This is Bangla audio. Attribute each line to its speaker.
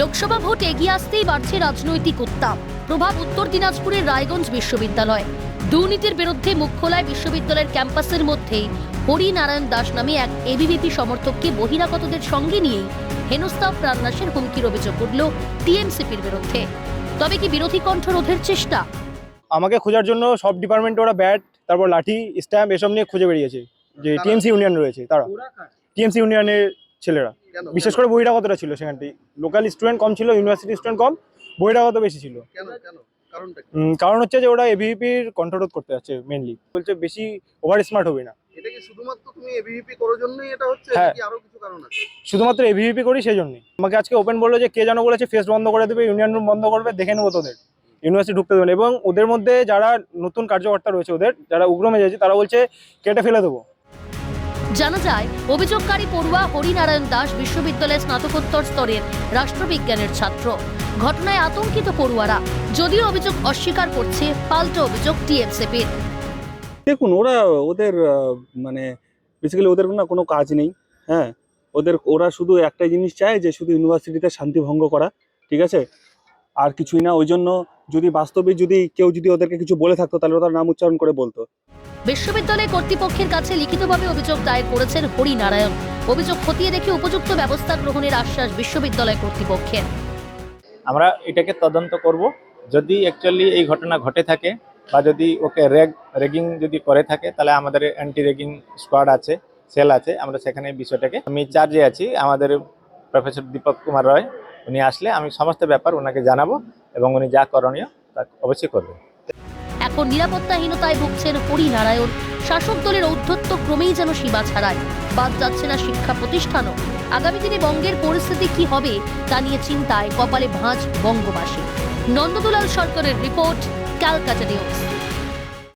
Speaker 1: লোকসভা ভোট এগিয়ে আসতেই বাড়ছে রাজনৈতিক উত্তাপ। প্রভাব উত্তর দিনাজপুরের রায়গঞ্জ বিশ্ববিদ্যালয়। দুর্নীতির বিরুদ্ধে মুখ খোলায় বিশ্ববিদ্যালয়ের ক্যাম্পাসের মধ্যেই হরিনারায়ণ দাস নামে এক এবিভিপি সমর্থককে বহিরাগতদের সঙ্গে নিয়েই হেনস্থা ও প্রাণনাশের হুমকির অভিযোগ উঠল টিএমসিপির বিরুদ্ধে। তবে কি বিরোধী কণ্ঠ রোধের চেষ্টা?
Speaker 2: আমাকে খোঁজার জন্য সব ডিপার্টমেন্টে ওরা ব্যাট তারপর লাঠি স্ট্যাম্প এসব নিয়ে খুঁজে বেরিয়েছে। যে? টিএমসি ইউনিয়ন রয়েছে তারা। টিএমসি ইউনিয়নের ছেলেরা। বিশেষ করে বহিরাগতরা ছিল সেখানটি। লোকাল স্টুডেন্ট কম ছিল ইউনিভার্সিটি স্টুডেন্ট কম বহিরাগত বেশি ছিল। কারণ হচ্ছে যে ওরা এবিভিপির কন্ট্রোল করতে যাচ্ছে মেনলি বলছে বেশি ওভার স্মার্ট হবে না।
Speaker 3: শুধুমাত্র হচ্ছে
Speaker 2: হ্যাঁ। করি সেই জন্যই। আমাকে আজকে ওপেন বলল যে কে যেন বলেছে ফেস বন্ধ করে দেবে ইউনিয়ন রুম বন্ধ করবে দেখে নেব তোদের। ইউনিভার্সিটি ঢুকতে দেবেন এবং ওদের মধ্যে যারা নতুন কার্যকর্তা রয়েছে ওদের যারা উগ্র মেজাজি তারা বলছে কেটে ফেলে দেবো।
Speaker 1: জানা যায়, অভিযোগকারী পড়ুয়া হরিনারায়ণ দাস বিশ্ববিদ্যালয়ের স্নাতকোত্তর স্তরের রাষ্ট্রবিজ্ঞানের ছাত্র। ঘটনায় আতঙ্কিত পড়ুয়ারা, যদিও অভিযোগ অস্বীকার করছে, পাল্টা অভিযোগ টিএমসিপির।
Speaker 4: দেখুন, ওরা ওদের মানে বেসিক্যালি ওদের না কোনো কাজ নেই হ্যাঁ? ওদের, ওরা শুধু একটাই জিনিস চায় যে শুধু ইউনিভার্সিটিতে শান্তি ভঙ্গ করা, ঠিক আছে? আর কিছুই না, ওই জন্য যদি বাস্তবে যদি কেউ যদি ওদেরকে কিছু বলে থাকতো, তাহলে ওরা নাম উচ্চারণ করে বলতো।
Speaker 1: বিশ্ববিদ্যালয় কর্তৃপক্ষের কাছে লিখিতভাবে অভিযোগ দায়ের করেছেন হরিনারায়ণ। অভিযোগ খতিয়ে দেখে উপযুক্ত ব্যবস্থা গ্রহণের আশ্বাস বিশ্ববিদ্যালয় কর্তৃপক্ষের।
Speaker 5: আমরা এটাকে তদন্ত করব। যদি অ্যাকচুয়ালি এই ঘটনা ঘটে থাকে বা যদি ওকে রেগ রেগিং যদি করে থাকে, তাহলে আমাদের অ্যান্টি রেগিং স্কোয়াড আছে সেল আছে, আমরা সেখানে বিষয়টাকে, আমি চার্জে আছি, আমাদের প্রফেসর দীপক কুমার রয়, উনি আসলে আমি সমস্ত ব্যাপার ওনাকে জানাব এবং উনি যা করণীয় তা অবশ্যই করবেন।
Speaker 1: এখন নিরাপত্তাহীনতায় ভুগছেন হরিনারায়ণ। শাসক দলের ঔদ্ধত্য ক্রমেই যেন সীমা ছাড়ায়। বাদ যাচ্ছে না শিক্ষা প্রতিষ্ঠানও। আগামী দিনে বঙ্গের পরিস্থিতি কি হবে, তা নিয়ে চিন্তায় কপালে ভাঁজ বঙ্গবাসী। নন্দদুলাল সরকারের রিপোর্ট, ক্যালকাটা নিউজ।